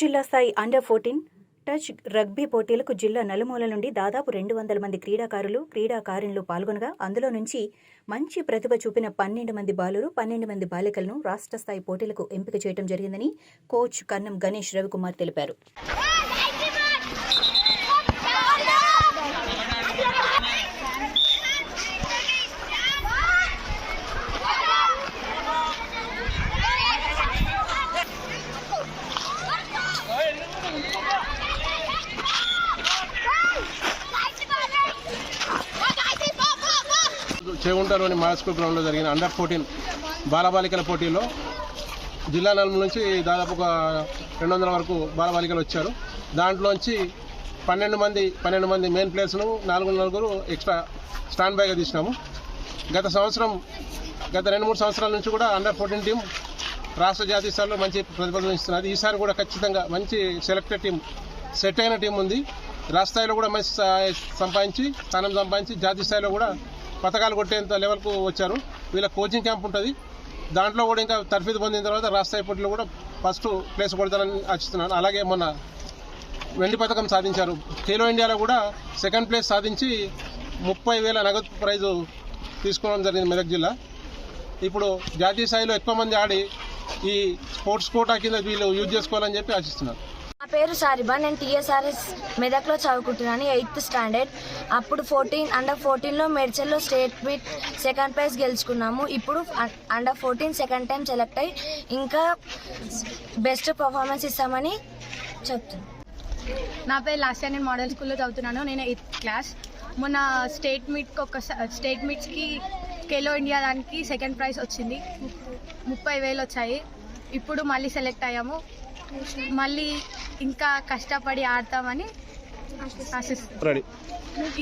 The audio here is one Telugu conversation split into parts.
జిల్లా స్థాయి అండర్ ఫోర్టీన్ టచ్ రగ్బీ పోటీలకు జిల్లా నలుమూల నుండి దాదాపు రెండు వందల మంది క్రీడాకారులు క్రీడాకారిణులు పాల్గొనగా అందులో నుంచి మంచి ప్రతిభ చూపిన పన్నెండు మంది బాలురు పన్నెండు మంది బాలికలను రాష్ట్ర స్థాయి పోటీలకు ఎంపిక చేయడం జరిగిందని కోచ్ కన్నం గణేష్ రవికుమార్ తెలిపారు. చేగుంటలోని మా స్కూల్ గ్రౌండ్లో జరిగిన అండర్ ఫోర్టీన్ బాలబాలికల పోటీల్లో జిల్లా నలుమూల నుంచి దాదాపు ఒక రెండు వందల వరకు బాలబాలికలు వచ్చారు. దాంట్లోంచి పన్నెండు మంది పన్నెండు మంది మెయిన్ ప్లేయర్స్ను నాలుగు నలుగురు ఎక్స్ట్రా స్టాండ్ బైగా తీసినాము. గత సంవత్సరం గత రెండు మూడు సంవత్సరాల నుంచి కూడా అండర్ ఫోర్టీన్ టీం రాష్ట్ర జాతీయ స్థాయిలో మంచి ప్రతిభ ఈసారి కూడా ఖచ్చితంగా మంచి సెలెక్టెడ్ టీం సెట్ అయిన టీం ఉంది. రాష్ట్ర స్థాయిలో కూడా మంచి సంపాదించి స్థానం సంపాదించి జాతీయ స్థాయిలో కూడా పథకాలు కొట్టేంత లెవెల్కు వచ్చారు. వీళ్ళ కోచింగ్ క్యాంప్ ఉంటుంది. దాంట్లో కూడా ఇంకా తర్ఫీదు పొందిన తర్వాత రాష్ట్ర పోటీలో కూడా ఫస్ట్ ప్లేస్ కొడతారని ఆశిస్తున్నాను. అలాగే మొన్న వెండి పథకం సాధించారు. ఖేలో ఇండియాలో కూడా సెకండ్ ప్లేస్ సాధించి ముప్పై వేల నగదు ప్రైజు తీసుకోవడం జరిగింది మెదక్ జిల్లా. ఇప్పుడు జాతీయ స్థాయిలో ఎక్కువ మంది ఆడి ఈ స్పోర్ట్స్ కోటా కింద వీళ్ళు యూజ్ చేసుకోవాలని చెప్పి ఆశిస్తున్నారు నా పేరు సారిబా. నేను టీఎస్ఆర్ఎస్ మెదక్లో చదువుకుంటున్నాను ఎయిత్ స్టాండర్డ్. అప్పుడు ఫోర్టీన్ అండర్ ఫోర్టీన్లో మెడ్చల్లో స్టేట్ మీట్ సెకండ్ ప్రైజ్ గెలుచుకున్నాము. ఇప్పుడు under fourteen second time select అయ్యి ఇంకా బెస్ట్ పర్ఫార్మెన్స్ ఇస్తామని చెప్తున్నాను. నా పేరు లాస్ట్ టైం నేను మోడల్ స్కూల్లో చదువుతున్నాను. నేను ఎయిత్ క్లాస్. మొన్న స్టేట్ మీట్కి ఒక స్టేట్ మీట్స్కి ఖేలో ఇండియా దానికి సెకండ్ ప్రైజ్ వచ్చింది. ముప్పై వేలు వచ్చాయి. ఇప్పుడు మళ్ళీ సెలెక్ట్ అయ్యాము. మళ్ళీ ఇంకా కష్టపడి ఆడతామని ఆశిస్తున్నాం. రెడీ.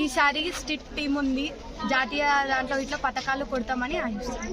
ఈసారి స్టిట్ టీం ఉంది. జాతీయ దాంట్లో ఇట్లా పథకాలు కొడతామని ఆశిస్తున్నాం.